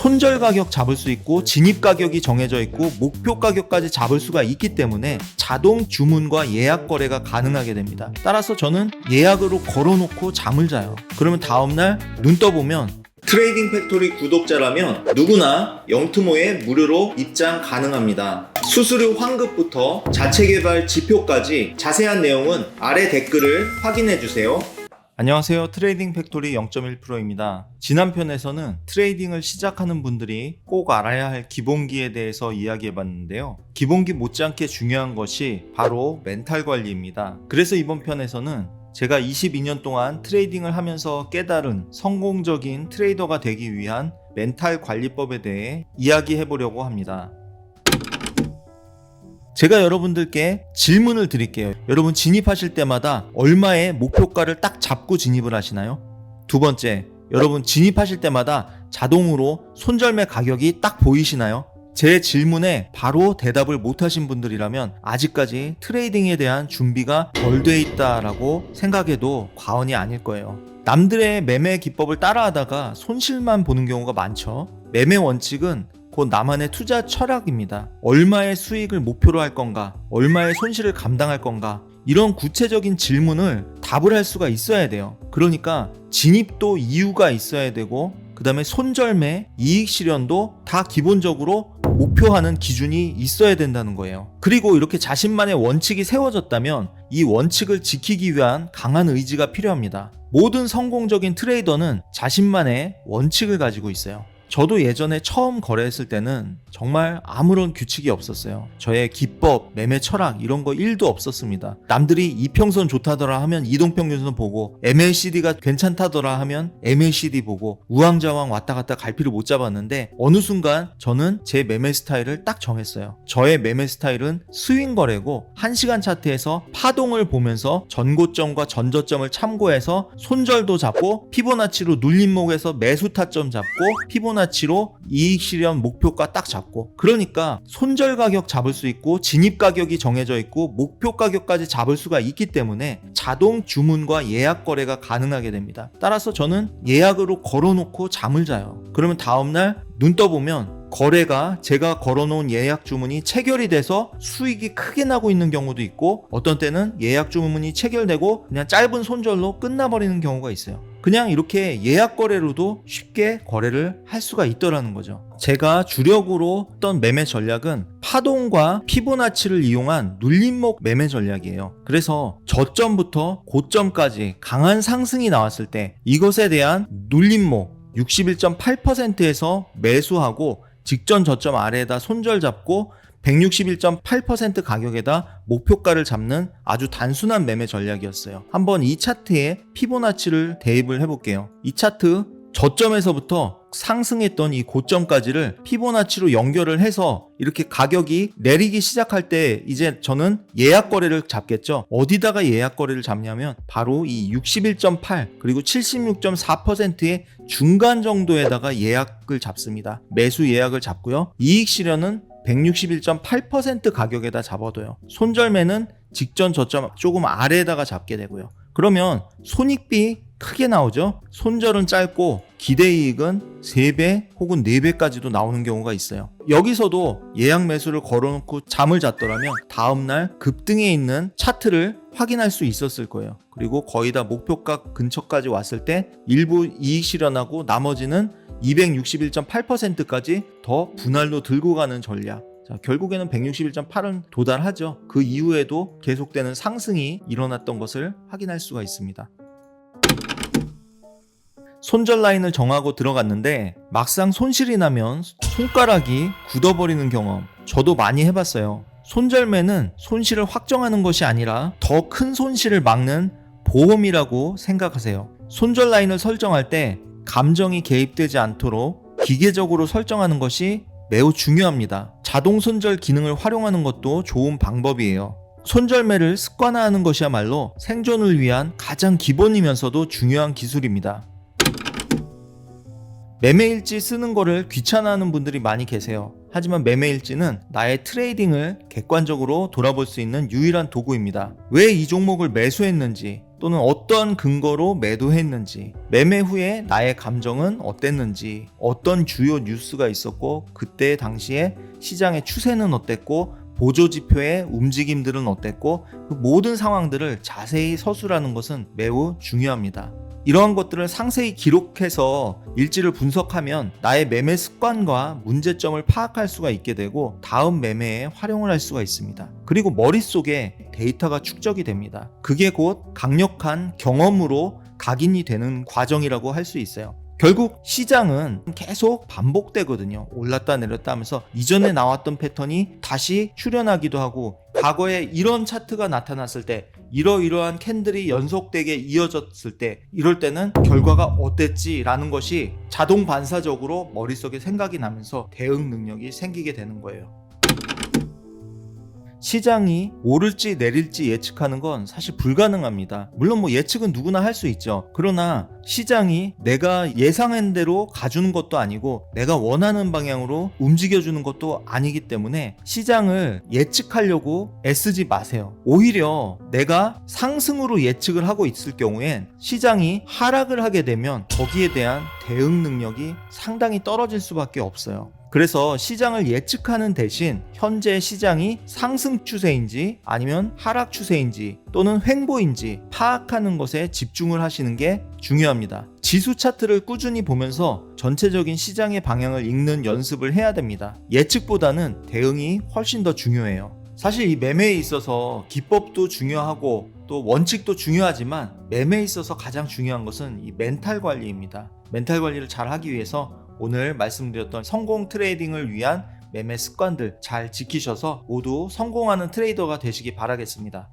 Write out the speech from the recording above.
손절 가격 잡을 수 있고 진입 가격이 정해져 있고 목표 가격까지 잡을 수가 있기 때문에 자동 주문과 예약 거래가 가능하게 됩니다. 따라서 저는 예약으로 걸어놓고 잠을 자요. 그러면 다음날 눈 떠보면 트레이딩 팩토리 구독자라면 누구나 영투모에 무료로 입장 가능합니다. 수수료 환급부터 자체 개발 지표까지 자세한 내용은 아래 댓글을 확인해 주세요. 안녕하세요. 트레이딩 팩토리 0.1%입니다. 지난 편에서는 트레이딩을 시작하는 분들이 꼭 알아야 할 기본기에 대해서 이야기해 봤는데요. 기본기 못지않게 중요한 것이 바로 멘탈 관리입니다. 그래서 이번 편에서는 제가 22년 동안 트레이딩을 하면서 깨달은 성공적인 트레이더가 되기 위한 멘탈 관리법에 대해 이야기해 보려고 합니다. 제가 여러분들께 질문을 드릴게요. 여러분 진입하실 때마다 얼마의 목표가를 딱 잡고 진입을 하시나요? 두 번째, 여러분 진입하실 때마다 자동으로 손절매 가격이 딱 보이시나요? 제 질문에 바로 대답을 못 하신 분들이라면 아직까지 트레이딩에 대한 준비가 덜 돼 있다라고 생각해도 과언이 아닐 거예요. 남들의 매매 기법을 따라하다가 손실만 보는 경우가 많죠. 매매 원칙은 곧 나만의 투자 철학입니다. 얼마의 수익을 목표로 할 건가? 얼마의 손실을 감당할 건가? 이런 구체적인 질문을 답을 할 수가 있어야 돼요. 그러니까 진입도 이유가 있어야 되고, 그 다음에 손절매, 이익 실현도 다 기본적으로 목표하는 기준이 있어야 된다는 거예요. 그리고 이렇게 자신만의 원칙이 세워졌다면 이 원칙을 지키기 위한 강한 의지가 필요합니다. 모든 성공적인 트레이더는 자신만의 원칙을 가지고 있어요. 저도 예전에 처음 거래했을 때는 정말 아무런 규칙이 없었어요. 저의 기법, 매매 철학 이런 거 1도 없었습니다. 남들이 이평선 좋다더라 하면 이동평균선 보고 MACD가 괜찮다더라 하면 MACD 보고 우왕좌왕 왔다 갔다 갈피를 못 잡았는데 어느 순간 저는 제 매매 스타일을 딱 정했어요. 저의 매매 스타일은 스윙 거래고 1시간 차트에서 파동을 보면서 전고점과 전저점을 참고해서 손절도 잡고 피보나치로 눌림목에서 매수 타점 잡고 피보나 피보나치로 이익 실현 목표가 딱 잡고 그러니까 손절 가격 잡을 수 있고 진입 가격이 정해져 있고 목표 가격까지 잡을 수가 있기 때문에 자동 주문과 예약 거래가 가능하게 됩니다. 따라서 저는 예약으로 걸어놓고 잠을 자요. 그러면 다음날 눈 떠보면 거래가 제가 걸어놓은 예약 주문이 체결이 돼서 수익이 크게 나고 있는 경우도 있고 어떤 때는 예약 주문이 체결되고 그냥 짧은 손절로 끝나버리는 경우가 있어요. 그냥 이렇게 예약 거래로도 쉽게 거래를 할 수가 있더라는 거죠. 제가 주력으로 했던 매매 전략은 파동과 피보나치를 이용한 눌림목 매매 전략이에요. 그래서 저점부터 고점까지 강한 상승이 나왔을 때 이것에 대한 눌림목 61.8%에서 매수하고 직전 저점 아래에다 손절 잡고 161.8% 가격에다 목표가를 잡는 아주 단순한 매매 전략이었어요. 한번 이 차트에 피보나치를 대입을 해볼게요. 이 차트 저점에서부터 상승했던 이 고점까지를 피보나치로 연결을 해서 이렇게 가격이 내리기 시작할 때 이제 저는 예약 거래를 잡겠죠. 어디다가 예약 거래를 잡냐면 바로 이 61.8 그리고 76.4%의 중간 정도에다가 예약을 잡습니다. 매수 예약을 잡고요. 이익 실현은 161.8% 가격에다 잡아둬요. 손절매는 직전 저점 조금 아래에다가 잡게 되고요. 그러면 손익비 크게 나오죠. 손절은 짧고 기대이익은 3배 혹은 4배까지도 나오는 경우가 있어요. 여기서도 예약 매수를 걸어놓고 잠을 잤더라면 다음날 급등에 있는 차트를 확인할 수 있었을 거예요. 그리고 거의 다 목표가 근처까지 왔을 때 일부 이익 실현하고 나머지는 261.8%까지 더 분할로 들고 가는 전략. 자, 결국에는 161.8은 도달하죠. 그 이후에도 계속되는 상승이 일어났던 것을 확인할 수가 있습니다. 손절 라인을 정하고 들어갔는데 막상 손실이 나면 손가락이 굳어버리는 경험 저도 많이 해봤어요. 손절매는 손실을 확정하는 것이 아니라 더 큰 손실을 막는 보험이라고 생각하세요. 손절 라인을 설정할 때 감정이 개입되지 않도록 기계적으로 설정하는 것이 매우 중요합니다. 자동 손절 기능을 활용하는 것도 좋은 방법이에요. 손절매를 습관화하는 것이야말로 생존을 위한 가장 기본이면서도 중요한 기술입니다. 매매일지 쓰는 거를 귀찮아하는 분들이 많이 계세요. 하지만 매매일지는 나의 트레이딩을 객관적으로 돌아볼 수 있는 유일한 도구입니다. 왜 이 종목을 매수했는지, 또는 어떤 근거로 매도했는지, 매매 후에 나의 감정은 어땠는지, 어떤 주요 뉴스가 있었고, 그때 당시에 시장의 추세는 어땠고, 보조 지표의 움직임들은 어땠고, 그 모든 상황들을 자세히 서술하는 것은 매우 중요합니다. 이러한 것들을 상세히 기록해서 일지를 분석하면 나의 매매 습관과 문제점을 파악할 수가 있게 되고 다음 매매에 활용을 할 수가 있습니다. 그리고 머릿속에 데이터가 축적이 됩니다. 그게 곧 강력한 경험으로 각인이 되는 과정이라고 할 수 있어요. 결국 시장은 계속 반복되거든요. 올랐다 내렸다 하면서 이전에 나왔던 패턴이 다시 출현하기도 하고 과거에 이런 차트가 나타났을 때 이러이러한 캔들이 연속되게 이어졌을 때 이럴 때는 결과가 어땠지라는 것이 자동 반사적으로 머릿속에 생각이 나면서 대응 능력이 생기게 되는 거예요. 시장이 오를지 내릴지 예측하는 건 사실 불가능합니다. 물론 뭐 예측은 누구나 할 수 있죠. 그러나 시장이 내가 예상한 대로 가주는 것도 아니고 내가 원하는 방향으로 움직여주는 것도 아니기 때문에 시장을 예측하려고 애쓰지 마세요. 오히려 내가 상승으로 예측을 하고 있을 경우엔 시장이 하락을 하게 되면 거기에 대한 대응 능력이 상당히 떨어질 수밖에 없어요. 그래서 시장을 예측하는 대신 현재 시장이 상승 추세인지 아니면 하락 추세인지 또는 횡보인지 파악하는 것에 집중을 하시는 게 중요합니다. 지수 차트를 꾸준히 보면서 전체적인 시장의 방향을 읽는 연습을 해야 됩니다. 예측보다는 대응이 훨씬 더 중요해요. 사실 이 매매에 있어서 기법도 중요하고 또 원칙도 중요하지만 매매에 있어서 가장 중요한 것은 이 멘탈 관리입니다. 멘탈 관리를 잘 하기 위해서 오늘 말씀드렸던 성공 트레이딩을 위한 매매 습관들 잘 지키셔서 모두 성공하는 트레이더가 되시기 바라겠습니다.